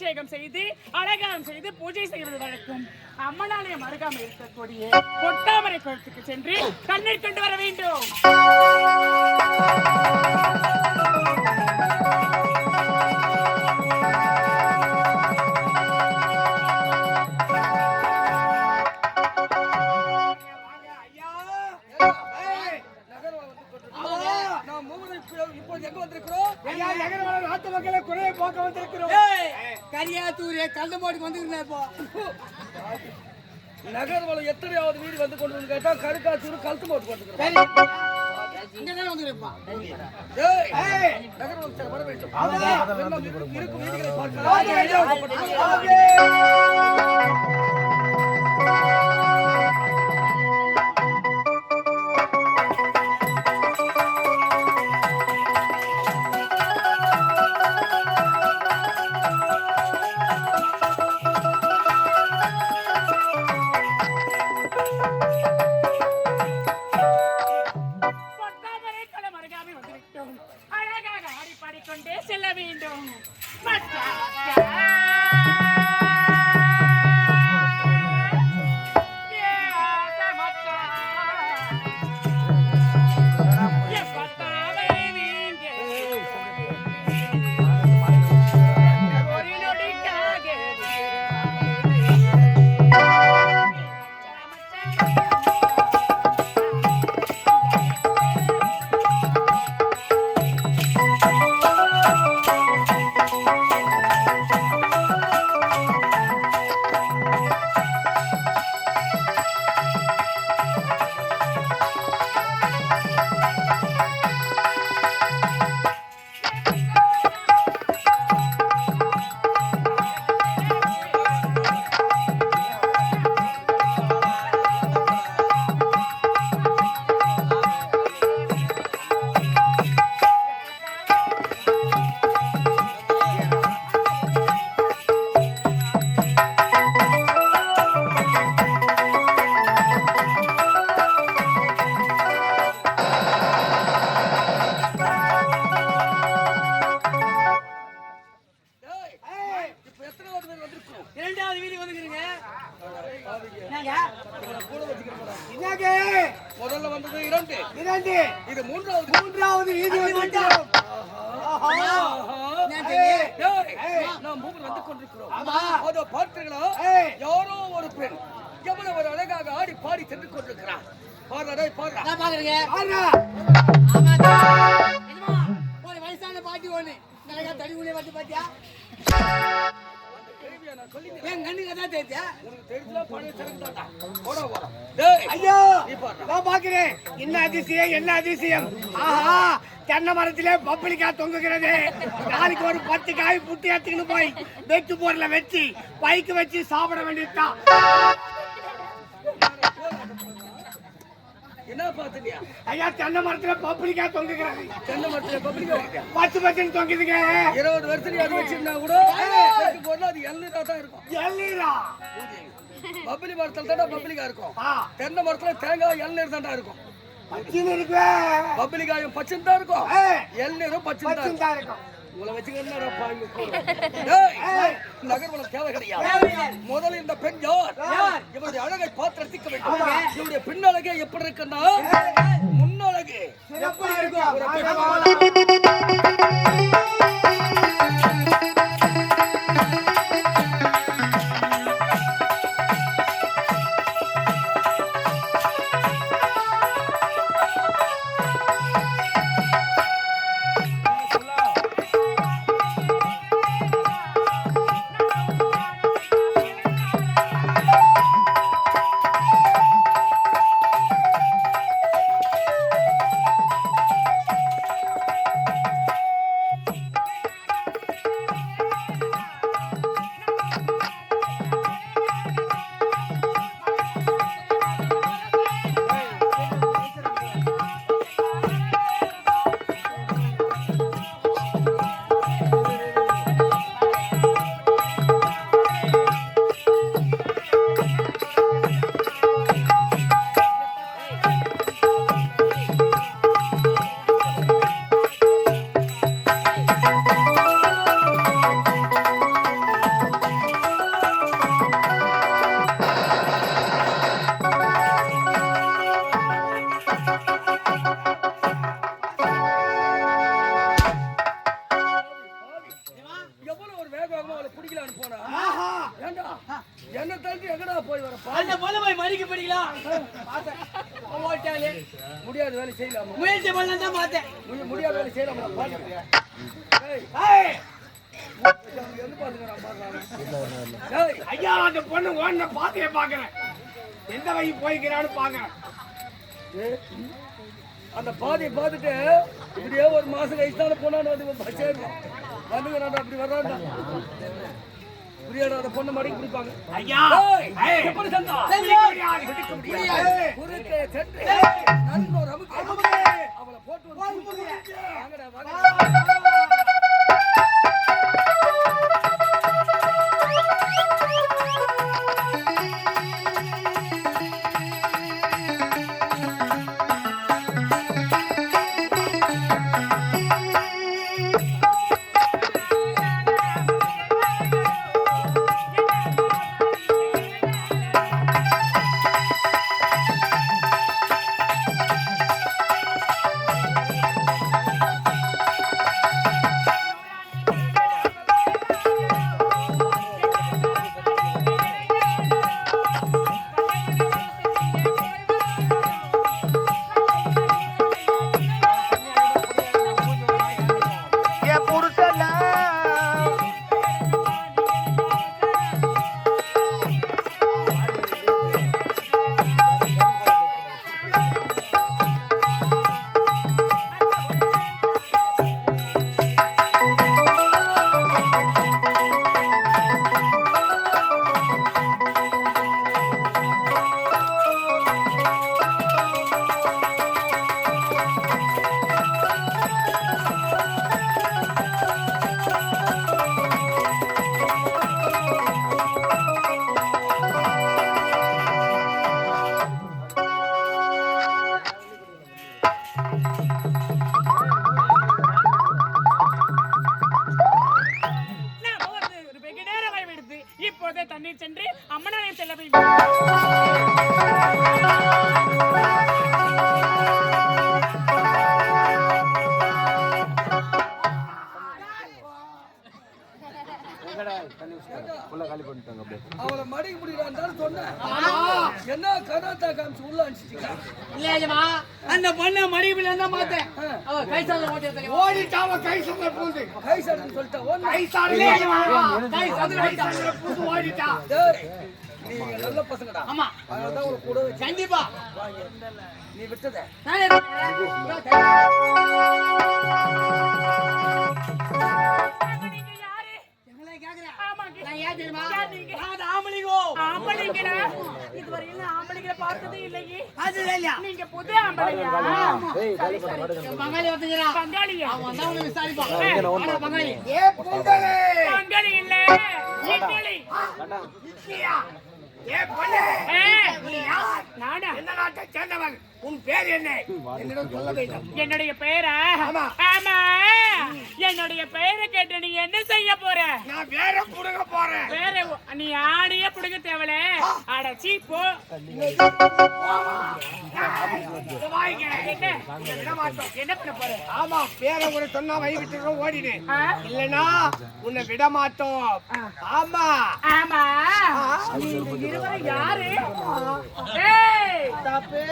அபிஷேகம் செய்து அலங்காரம் செய்து பூஜை செய்வது வழக்கம். அம்மனாலயம் அருகாமல் இருக்கக்கூடிய பொட்டாமரை குளத்துக்கு சென்று கண்ணீர் கொண்டு வர வேண்டும். கரியாத்தூர் கல்ல போட்டுக்கு வந்துருக்கேன் இப்போ. நகர்வலம் எத்தனையாவது வீடு வந்து கொண்டு வந்து கேட்டா கருக்காத்தூர் கழுத்து வேண்டும். இன்னும் இருக்கும் வீடுகளை. பார்க்கலாம். அதோ பார்த்தீங்களா. யாரோ ஒரு பெண் எவ்வளவு ஒரு அழகாக ஆடி பாடி சென்று கொண்டிருக்கிறார். பாடுறா பாடுறா. ஒரு வயசான பாட்டி ஒண்ணு. உள்ளே வந்து பாத்தியா? என் கண்ணுக்கு தான் தெரிஞ்சா? ஐயோ! நான் பாக்குறேன். என்ன அதிசயம் என்ன அதிசயம்? ஆஹா தென்னை மரத்திலே பப்பளிக்காய் தொங்குகிறது. நாளைக்கு ஒரு பத்து காய் புட்டி எடுத்துக்கிட்டு போய் வெட்டு போர்ல வச்சு பைக்கு வச்சு சாப்பிட வேண்டியதுதான். என்ன பாத்துட்டியா ஐயா தென்னை மரத்துல பப்பளிக்காய் தொங்குகிறது தென்னை மரத்துல பப்ளிக் வைக்க பத்து பத்துன்னு தொங்குதுங்க. இருபது வருஷத்துக்கு அது வச்சிருந்தா கூட போடல அது எல்லாம் தான் இருக்கும். எல்லீரா பப்ளி மரத்துல தாண்டா பப்ளிக்கா இருக்கும். தென்னை மரத்துல தேங்காய் இளநீர் தாண்டா இருக்கும். பச்சின்னு இருக்கு. பப்ளிக்காயும் பச்சன் தான் இருக்கும். தான் பச்சின்னு இருக்கும். தான் இருக்கும். உங்களை வச்சுக்கிறேன் முதல்ல இந்த பெண் யார்? இவருடைய அழகை பார்த்து ரசிக்க வேண்டும். இவருடைய பின்னழகே எப்படி இருக்குன்னா முன்னழகு எப்படி இருக்கும். எவ்வளவு ஒரு வேக வேகமா அவளை பிடிக்கலான்னு போனா? ஆஹா. ஏண்டா? என்ன தள்ளி எங்கடா போய் வரப்பா அந்த பொண்ணு போய் மறிக்க படிக்கலாம் ஓட்டாளே முடியாத வேலை செய்யலாமா? முயற்சி பண்ணலாம் தான் பார்த்தேன். முடி- முடியாத வேலை செய்யலாமா? பாருங்க ஐயா அந்த பொண்ணு ஓடின பாத்தைய பாக்குறேன் எந்த வழி போய்க்கிறான்னு பாக்குறேன் அந்த பாதையை பார்த்துட்டு இப்படியே ஒரு மாசம் கழிச்சு தானே போனான்னு வந்து சேரணும் வந்துக்கிறான்டா அப்படி வர்றான்டா புரியாடா அந்த பொண்ணை மடக்கி பிடிப்பாங்க ஐயா எப்படி சந்தா. குறுக்கே சென்று அமுக்கு. அவளை போட்டு. வாங்கடா, வாங்கடா. அவளை மடக்கி பிடிக்கிறான்னு சொன்னேன். என்ன கதாத்தா காமிச்சு உள்ள அனுப்பிச்சிட்டீங்க? அந்த பொண்ணு மறியபில் தான் பார்த்தேன் அவ கை சொல்லிட்டா ஓடிட்டா. டேய், நீங்க நல்ல பசங்கடா. ஆமா. கூட கண்டிப்பா. நீ விட்டத? நானே ஏன் தெரியுமா? ஆம்பளைங்களா இதுவரையில ஆம்பளைங்களை பார்த்ததே இல்லையே. அது இல்லையா? நீங்க புது ஆம்பளையா. பங்காளி பங்காளியா அவன் தான் உன்னை விசாரிப்பான் பங்காளி. ஏ பொங்கலே பங்காளி இல்ல. இக்கியா ஏ பொண்ணே. நானா? எந்த நாட்டை சேர்ந்தவன்? உன் பேர் என்ன? என்னிடம் சொல்ல வேண்டும் என்னுடைய பெயரா ஆமா. ஆமா. என்னுடைய பெயரை கேட்டு நீ என்ன செய்ய போற? நான் வேற புடுங்க போறேன். வேற நீ ஆடியே புடுங்க தேவல. அடச்சி போ. என்ன? பண்ண போற? ஆமா பேரை கூட சொன்னா வை விட்டு ஓடிடு ஆ? இல்லனா உன்னை விட மாட்டோம். ஆமா. ஆமா. இருவரும் யாரு? ஏய். தப்பு.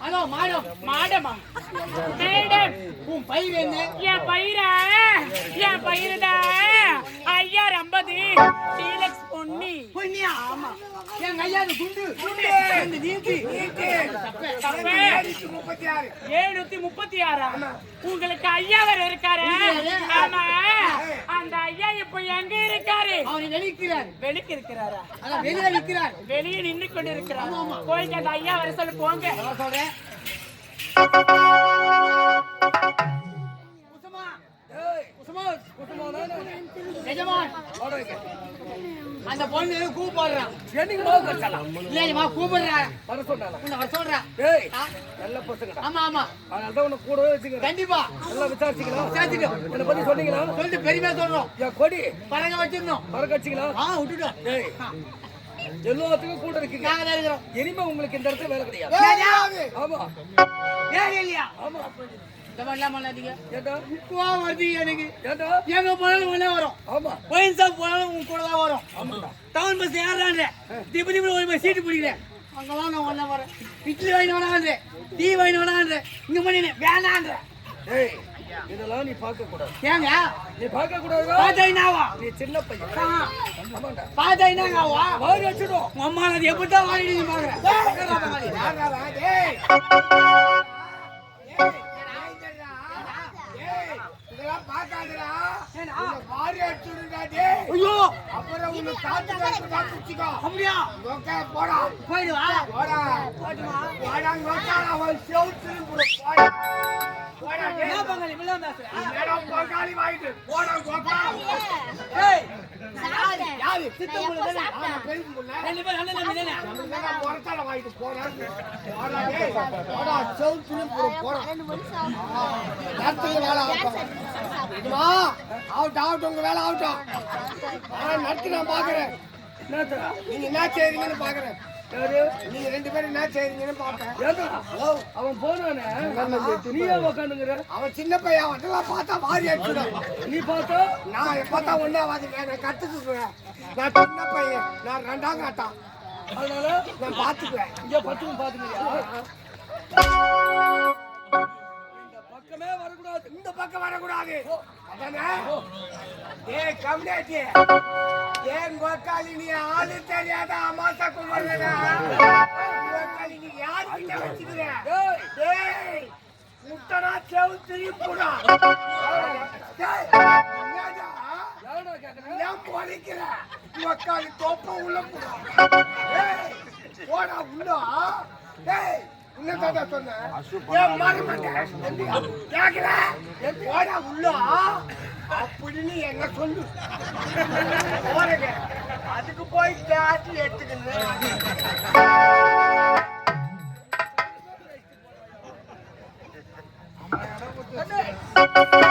Hello madam மாடமா. மேடம் உன் பயிர் என்ன? என் பயிரா? என் பயிரடா? ஐயார் ஐம்பது என் கையா அது நீட்டி. முப்பத்தி ஆறு. எழுநூத்தி முப்பத்தி ஆறா? உங்களுக்கு ஐயாவர் இருக்காரு? ஆமா. அந்த ஐயா இப்ப எங்க இருக்காரு? வெளிக்கிறார் வெளிக்கு இருக்கிறாரா? வெளியே நிற்கிறார் வெளியே நின்னு கொண்டு இருக்கிறாரா? போயிட்டு அந்த ஐயா வர சொல்லு போங்க. நான் சொல்றேன் உசுமா உசுமா எஜமான். அந்த பொண்ணு கூப்பிடுறான் என்னைக்கு நோக்க வச்சலாம் இல்லையம்மா கூப்பிடுறா. வர சொன்னால உன்னை வர சொல்றா. ஏய் ஆ? நல்ல பசங்கடா ஆமா ஆமா. அதனால தான் உன்னை கூடவே வச்சுக்கிறேன். கண்டிப்பா. நல்லா விசாரிச்சுக்கலாம். விசாரிச்சுட்டு. என்னை பத்தி சொன்னீங்களா? சொல்லிட்டு பெருமையா சொல்றோம். என் கொடி. பறக்க வச்சிருந்தோம் மறக்கடிச்சிங்களா ஆ விட்டுட்டோம். ஏய் எல்லாத்துக்கும் கூட இருக்கீங்க. நாங்க தான் இருக்கிறோம். இனிமே உங்களுக்கு இந்த இடத்துல வேலை கிடையாது. ஆமா. இல்லையா? ஆமா. கோவம் வருது எனக்கு. எங்க போனாலும் ஒண்ணே வரும். ஆமா. ஒயின் ஷாப் போனாலும் உங்க கூட தான் வரும். டவுன் பஸ் ஏறான்ற திப்பு திப்பு ஒரு சீட்டு பிடிக்கிறேன். அங்கெல்லாம் நான் ஒண்ணா வரேன். இட்லி வாங்கி வேணான்ற டீ வாங்கி வேணான்ற இங்க பண்ணி வேணான்ற. ஏய் இதெல்லாம் நீ பார்க்க கூடாது. ஏங்க? நீ பார்க்க கூடாதுடா பாத்தாயினாவா நீ சின்ன பையன். ஆமாண்டா. பாத்தாயினாவா வாரி வச்சிடும் உங்க அம்மா அது எப்படி தான் வாங்கிட்டு பாக்குறேன். உன்னை வாரி அடிச்சுடுடா டேய். ஐயோ அப்புறம் உன்னை காத்து காத்து குச்சிக்கோ அப்படியா நோக்க போடா போயிடுவா போடா போடா நோக்கா அவன் ஆகட்டும். உங்க வேலை ஆகட்டும். நடத்தி நான் பாக்குறேன். நீங்க என்ன செய்றீங்கன்னு பாக்குறேன். நீங்க ரெண்டு பேரும் என்ன செய்றீங்கன்னு பாப்பேன் அவன் போனானே? நீயே உக்காந்துங்கிற அவன் சின்ன பையன் அதெல்லாம் பார்த்தா மாறி அடிச்சிடும் நீ பார்த்தா? நான் பார்த்தா ஒன்னாவது நான் கத்துக்குவேன் நான் சின்ன பையன் நான் ரெண்டாம் காட்டான். அதனால? நான் பாத்துக்குவேன் இங்க பத்தும் பாத்துக்கிறியா இந்த பக்கமே வரக்கூடாது. இந்த பக்கம் வரக்கூடாது. ஏ கம்யூனிட்டி ஏன் கோக்காளி நீ ஆளு தெரியாத அமாசா கும்பிடுறா கோக்காளி நீ யாருக்கிட்ட வச்சுக்கிற? ஏய், ஏய் முட்டனா செவு திருப்பிடா கேக்குற? ஏன் பொழைக்கிற? கோக்காளி தொப்ப உள்ள போடா. ஏய் போடா உள்ள. உன்னதாடா சொன்னேன். ஏன் மாற மாட்டேன்? கேக்குற? போடா உள்ள. அப்படின்னு என்ன சொல்லு? போறேங்க அதுக்கு போய் கேட்டு எடுத்துக்கணும். எந்த நாட்டை